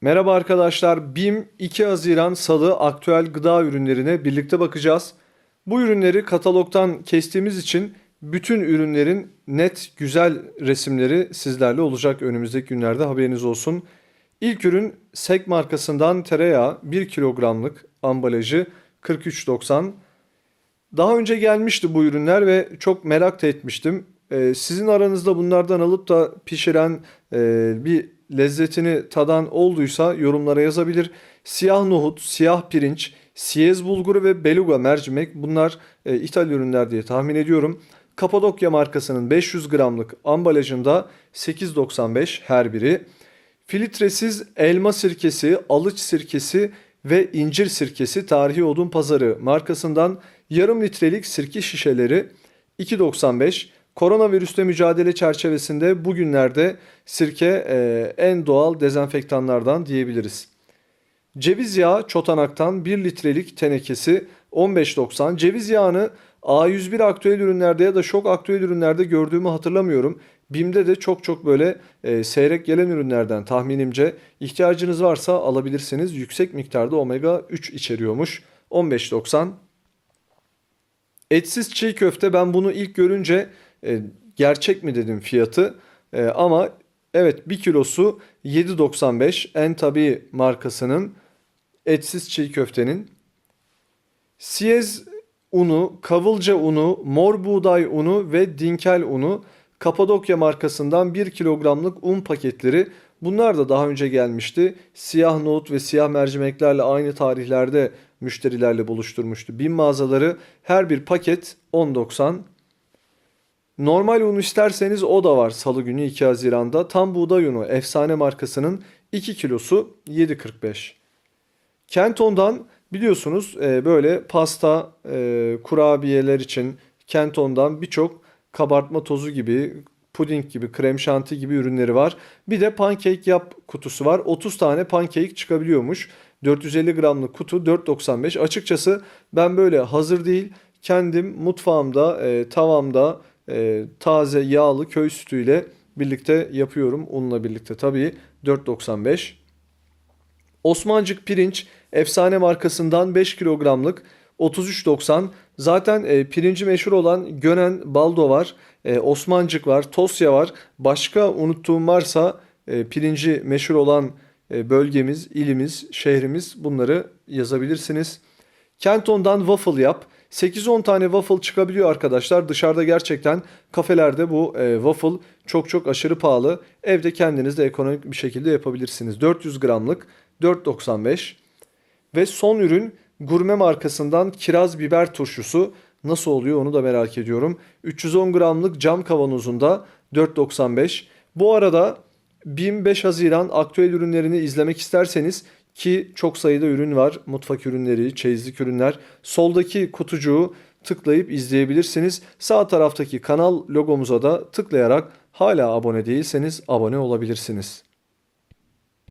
Merhaba arkadaşlar. BİM 2 Haziran Salı aktüel gıda ürünlerine birlikte bakacağız. Bu ürünleri katalogdan kestiğimiz için bütün ürünlerin net güzel resimleri sizlerle olacak önümüzdeki günlerde haberiniz olsun. İlk ürün Sek markasından tereyağı 1 kilogramlık ambalajı 43.90. Daha önce gelmişti bu ürünler ve çok merak da etmiştim. Ee, sizin aranızda bunlardan alıp da pişiren e, bir lezzetini tadan olduysa yorumlara yazabilir. Siyah nohut, siyah pirinç, siyez bulguru ve beluga mercimek bunlar e, ithal ürünler diye tahmin ediyorum. Kapadokya markasının 500 gramlık ambalajında 8.95 her biri. Filtresiz elma sirkesi, alıç sirkesi ve incir sirkesi Tarihi Odun Pazarı markasından yarım litrelik sirke şişeleri 2.95. Koronavirüsle mücadele çerçevesinde bugünlerde sirke e, en doğal dezenfektanlardan diyebiliriz. Ceviz yağı çotanaktan 1 litrelik tenekesi 15.90. Ceviz yağını A101 aktüel ürünlerde ya da şok aktüel ürünlerde gördüğümü hatırlamıyorum. BİM'de de çok çok böyle e, seyrek gelen ürünlerden tahminimce ihtiyacınız varsa alabilirsiniz. Yüksek miktarda omega 3 içeriyormuş. 15.90. Etsiz çiğ köfte ben bunu ilk görünce e, gerçek mi dedim fiyatı. E, ama evet 1 kilosu 7.95 en tabi markasının etsiz çiğ köftenin. Siyez unu, kavılca unu, mor buğday unu ve dinkel unu Kapadokya markasından 1 kilogramlık un paketleri bunlar da daha önce gelmişti. Siyah nohut ve siyah mercimeklerle aynı tarihlerde müşterilerle buluşturmuştu. Bin mağazaları her bir paket 10.90. Normal un isterseniz o da var salı günü 2 Haziran'da. Tam buğday unu efsane markasının 2 kilosu 7.45. Kenton'dan biliyorsunuz e, böyle pasta, e, kurabiyeler için Kenton'dan birçok kabartma tozu gibi, puding gibi, krem şanti gibi ürünleri var. Bir de pancake yap kutusu var. 30 tane pancake çıkabiliyormuş. 450 gramlık kutu 4.95. Açıkçası ben böyle hazır değil kendim mutfağımda, e, tavamda e, taze yağlı köy sütüyle birlikte yapıyorum. Unla birlikte tabii 4.95. Osmancık pirinç efsane markasından 5 kilogramlık 33.90. Zaten e, pirinci meşhur olan Gönen Baldo var. E, Osmancık var. Tosya var. Başka unuttuğum varsa e, pirinci meşhur olan e, bölgemiz, ilimiz, şehrimiz bunları yazabilirsiniz. Kenton'dan waffle yap. 8-10 tane waffle çıkabiliyor arkadaşlar. Dışarıda gerçekten kafelerde bu e, waffle çok çok aşırı pahalı. Evde kendiniz de ekonomik bir şekilde yapabilirsiniz. 400 gramlık 4.95 ve son ürün gurme markasından kiraz biber turşusu. Nasıl oluyor onu da merak ediyorum. 310 gramlık cam kavanozunda 4.95. Bu arada 25 Haziran aktüel ürünlerini izlemek isterseniz ki çok sayıda ürün var. Mutfak ürünleri, çeyizlik ürünler. Soldaki kutucuğu tıklayıp izleyebilirsiniz. Sağ taraftaki kanal logomuza da tıklayarak hala abone değilseniz abone olabilirsiniz.